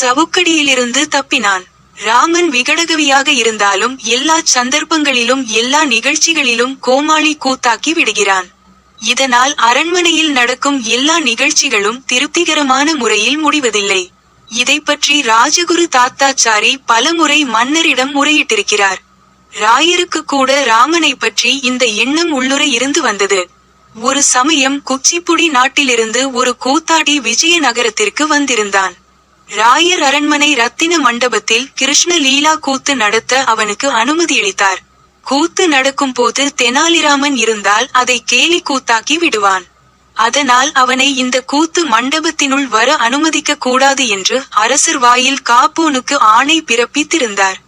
சவுக்கடியிலிருந்து தப்பினான். ராமன் விகடகவியாக இருந்தாலும் எல்லா சந்தர்ப்பங்களிலும் எல்லா நிகழ்ச்சிகளிலும் கோமாளி கூத்தாக்கி விடுகிறான். இதனால் அரண்மனையில் நடக்கும் எல்லா நிகழ்ச்சிகளும் திருப்திகரமான முறையில் முடிவதில்லை. இதை பற்றி ராஜகுரு தாத்தாச்சாரி பலமுறை மன்னரிடம் முறையிட்டிருக்கிறார். ராயருக்கு கூட ராமனை பற்றி இந்த எண்ணம் உள்ளுரை இருந்து வந்தது. ஒரு சமயம் குச்சிப்புடி நாட்டிலிருந்து ஒரு கூத்தாடி விஜயநகரத்திற்கு வந்திருந்தான். ராயர் அரண்மனை ரத்தின மண்டபத்தில் கிருஷ்ண லீலா கூத்து நடத்த அவனுக்கு அனுமதியளித்தார் கூத்து நடக்கும் போது தெனாலிராமன் இருந்தால் அதை கேலி கூத்தாக்கி விடுவான். அதனால் அவனை இந்த கூத்து மண்டபத்தினுள் வர அனுமதிக்க கூடாது என்று அரசர் வாயில் காப்போனுக்கு ஆணை பிறப்பித்திருந்தார்.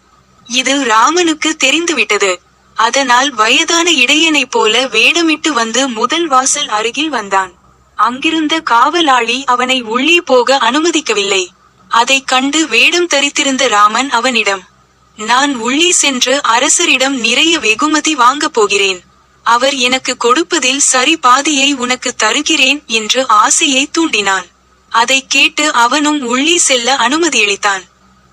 இது ராமனுக்கு தெரிந்துவிட்டது. அதனால் வயதான இடையனை போல வேடமிட்டு வந்து முதல் வாசல் அருகில் வந்தான். அங்கிருந்த காவலாளி அவனை உள்ளே போக அனுமதிக்கவில்லை. அதைக் கண்டு வேடம் தரித்திருந்த ராமன் அவனிடம் நான் உள்ளே சென்று அரசரிடம் நிறைய வெகுமதி வாங்கப் போகிறேன். அவர் எனக்கு கொடுப்பதில் சரி பாதியை உனக்கு தருகிறேன் என்று ஆசையை தூண்டினான். அதைக் கேட்டு அவனும் உள்ளே செல்ல அனுமதியளித்தான்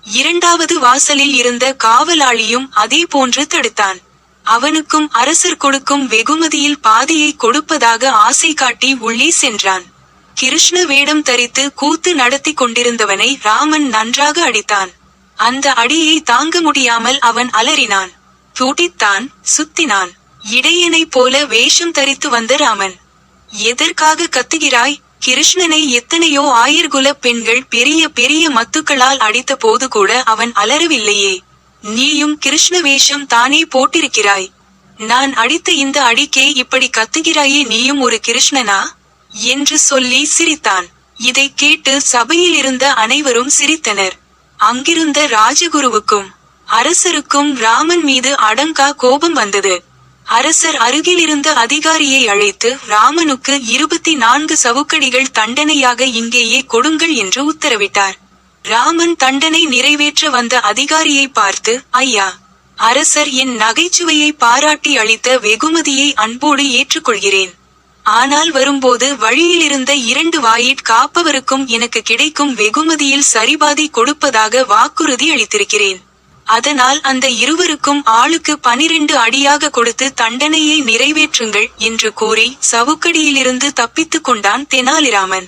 இரண்டாவது வாசலில் இருந்த காவலாளியும் அதே போன்று தடுத்தான். அவனுக்கும் அரசர் கொடுக்கும் வெகுமதியில் பாதியை கொடுப்பதாக ஆசை காட்டி உள்ளே சென்றான். கிருஷ்ண வேடம் தரித்து கூத்து நடத்தி கொண்டிருந்தவனை ராமன் நன்றாக அடித்தான். அந்த அடியை தாங்க முடியாமல் அவன் அலறினான். துடித்தான் சுத்தினான். இடையனை போல வேஷம் தரித்து வந்த ராமன். எதற்காக கத்துகிறாய்? கிருஷ்ணனை எத்தனையோ ஆயிர்குல பெண்கள் பெரிய பெரிய மத்துக்களால் அடித்த போது கூட அவன் அலறவில்லையே. நீயும் கிருஷ்ண வேஷம் தானே போட்டிருக்கிறாய். நான் அடித்த இந்த அடிக்கே இப்படி கத்துகிறாயே நீயும் ஒரு கிருஷ்ணனா? என்று சொல்லி சிரித்தான். இதைக் கேட்டு சபையில் இருந்த அனைவரும் சிரித்தனர். அங்கிருந்த ராஜகுருவுக்கும் அரசருக்கும் ராமன் மீது அடங்கா கோபம் வந்தது. அரசர் அருகில் இருந்த அதிகாரியை அழைத்து ராமனுக்கு இருபத்தி நான்கு சவுக்கடிகள் தண்டனையாக இங்கேயே கொடுங்கள் என்று உத்தரவிட்டார். ராமன் தண்டனை நிறைவேற்ற வந்த அதிகாரியை பார்த்து ஐயா அரசர் என் நகைச்சுவையை பாராட்டி அளித்த வெகுமதியை அன்போடு ஏற்றுக்கொள்கிறேன். ஆனால் வரும்போது வழியில் இருந்த இரண்டு வாயிற் காப்பவருக்கும் எனக்கு கிடைக்கும் வெகுமதியில் சரிபாதி கொடுப்பதாக வாக்குறுதி அளித்திருக்கிறேன். அதனால் அந்த இருவருக்கும் ஆளுக்கு பனிரெண்டு அடியாக கொடுத்து தண்டனையை நிறைவேற்றுங்கள் என்று கூறி சவுக்கடியிலிருந்து தப்பித்துக் கொண்டான் தெனாலிராமன்.